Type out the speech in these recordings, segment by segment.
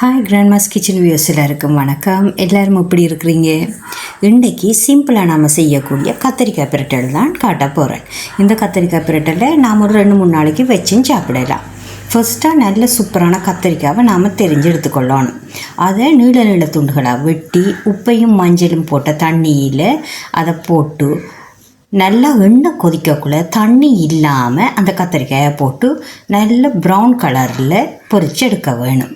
Hi Grandma's kitchen views எல்லாருக்கும் வணக்கம். எல்லாரும் எப்படி இருக்கிறீங்க? இன்றைக்கி சிம்பிளாக நாம் செய்யக்கூடிய கத்திரிக்காய் பிரட்டல் தான் காட்ட போகிறேன் இந்த கத்திரிக்காய் பிரட்டலை நாம் ஒரு ரெண்டு மூணு நாளைக்கு வச்சும் சாப்பிடலாம். ஃபர்ஸ்ட்டாக நல்ல சூப்பரான கத்திரிக்காவை நாம் தெரிஞ்சு எடுத்துக்கொள்ளணும் அதை நீள நீள துண்டுகளாக வெட்டி உப்பையும் மஞ்சளும் போட்ட தண்ணியில் அதை போட்டு நல்லா எண்ணெய் கொதிக்கக்குள்ளே தண்ணி இல்லாமல் அந்த கத்திரிக்காயை போட்டு நல்ல ப்ரௌன் கலரில் பொறிச்சு எடுக்க வேணும்.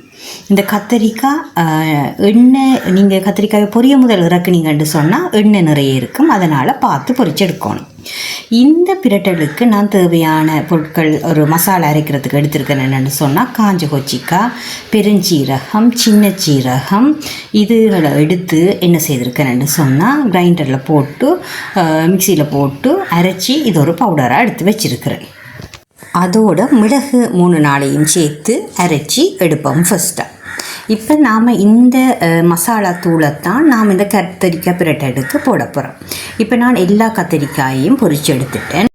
இந்த கத்திரிக்காய் எண்ணெய் நீங்கள் கத்திரிக்காயை பொரிய முதல் இறக்குனீங்கன்னு சொன்னால் எண்ணெய் நிறைய இருக்கும். அதனால் பார்த்து பொரிச்சு எடுக்கணும் இந்த பிரட்டலுக்கு நான் தேவையான பொருட்கள் ஒரு மசாலா அரைக்கிறதுக்கு எடுத்திருக்கேன் என்னென்னு சொன்னால் காஞ்ச கொச்சிக்காய் பெருஞ்சீரகம் சின்ன சீரகம் இதுகளை எடுத்து என்ன செய்திருக்கேன்னு சொன்னால் கிரைண்டரில் போட்டு மிக்சியில் போட்டு அரைச்சி இது ஒரு பவுடராக எடுத்து வச்சுருக்கிறேன். அதோட மிளகு மூணு நாளையும் சேர்த்து அரைச்சி எடுப்போம் ஃபஸ்ட்டாக இப்போ நாம் இந்த அஹ், மசாலா தூளைத்தான் நாம் இந்த கத்திரிக்காய் பிரட்டலுக்கு போட போகிறோம் இப்போ நான் எல்லா கத்திரிக்காயையும் பொரிச்சு எடுத்துட்டேன்.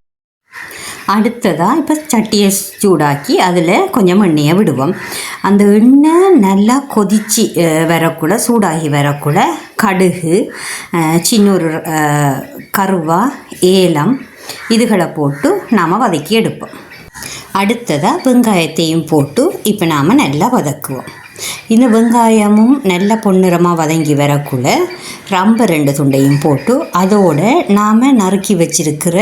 அடுத்ததாக இப்போ சட்டியை சூடாக்கி அதில் கொஞ்சம் எண்ணெயை விடுவோம். அந்த எண்ணெய் நல்லா கொதிச்சு வரக்குள்ள சூடாகி வரக்குள்ள கடுகு சின்னொரு கருவா ஏலம் இதுகளை போட்டு நாம் வதக்கி எடுப்போம். அடுத்ததாக வெங்காயத்தையும் போட்டு இப்போ நாம் நல்லா வதக்குவோம். இந்த வெங்காயமும் நல்ல பொன்னிறமாக வதங்கி வரக்குள்ள ரம்ப ரெண்டு துண்டையும் போட்டு அதோடு நாம் நறுக்கி வச்சிருக்கிற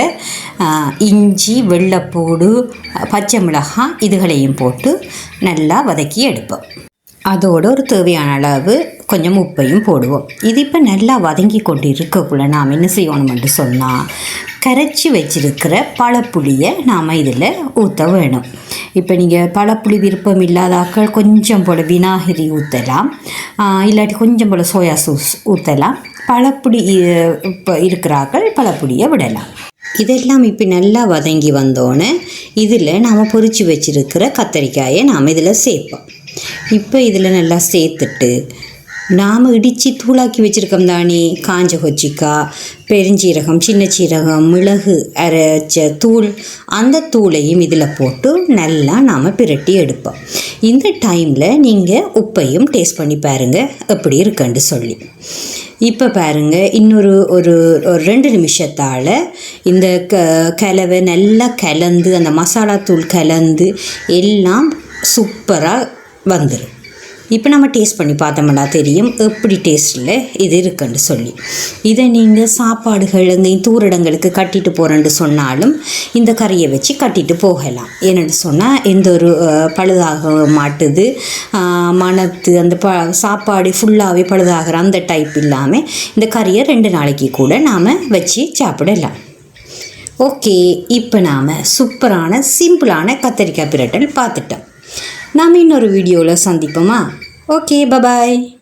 இஞ்சி வெள்ளைப்பூடு பச்சை மிளகாய் இதுகளையும் போட்டு நல்லா வதக்கி எடுப்போம். அதோட ஒரு தேவையான அளவு கொஞ்சம் உப்பையும் போடுவோம். இது இப்போ நல்லா வதங்கி கொண்டு இருக்கக்குள்ள நாம் என்ன செய்யணும்னு சொன்னால் கரைச்சி வச்சிருக்கிற பழப்புளியை நாம் இதில் ஊற்ற வேணும். இப்போ நீங்கள் பழப்புளி விருப்பம் இல்லாதாக்கள் கொஞ்சம் போல் வினாகிரி ஊற்றலாம் இல்லாட்டி கொஞ்சம் போல் சோயா சூஸ் ஊற்றலாம் பழப்புளி இப்போ இருக்கிறாக்கள் பழப்புளியை விடலாம். இதெல்லாம் இப்போ நல்லா வதங்கி வந்தோன்னே இதில் நாம் பொறிச்சு வச்சிருக்கிற கத்தரிக்காயை நாம் இதில் சேர்ப்போம். இப்போ இதில் நல்லா சேர்த்துட்டு நாம் இடித்து தூளாக்கி வச்சுருக்கோம் தானே காஞ்ச கொச்சிக்காய் பெருஞ்சீரகம் சின்ன சீரகம் மிளகு அரைச்ச தூள் அந்த தூளையும் இதில் போட்டு நல்லா நாம் பிரட்டி எடுப்போம். இந்த டைமில் நீங்கள் உப்பையும் டேஸ்ட் பண்ணி பாருங்கள் எப்படி இருக்குன்னு சொல்லி. இப்போ பாருங்கள் இன்னொரு ஒரு ஒரு ரெண்டு நிமிஷத்தால் இந்த க கலவை நல்லா கலந்து அந்த மசாலா தூள் கலந்து எல்லாம் சூப்பராக வந்துடும் இப்போ நம்ம டேஸ்ட் பண்ணி பார்த்தோம்னா தெரியும் எப்படி டேஸ்ட்டில் இது இருக்குன்னு சொல்லி. இதை நீங்கள் சாப்பாடுகள் எங்கேயும் தூரடங்களுக்கு கட்டிட்டு போகிறேன்னு சொன்னாலும் இந்த கறியை வச்சு கட்டிட்டு போகலாம். ஏன்னு சொன்னால் எந்த ஒரு பழுதாக மாட்டுது மணத்து அந்த ப சாப்பாடு ஃபுல்லாகவே பழுதாகிற அந்த டைப் இல்லாமல் இந்த கறியை ரெண்டு நாளைக்கு கூட நாம் வச்சு சாப்பிடலாம். ஓகே இப்போ நாம் சூப்பரான சிம்பிளான கத்திரிக்காய் பிரட்டல் பார்த்துட்டோம். நாம் இன்னொரு வீடியோவில் சந்திப்போமா? Okay bye bye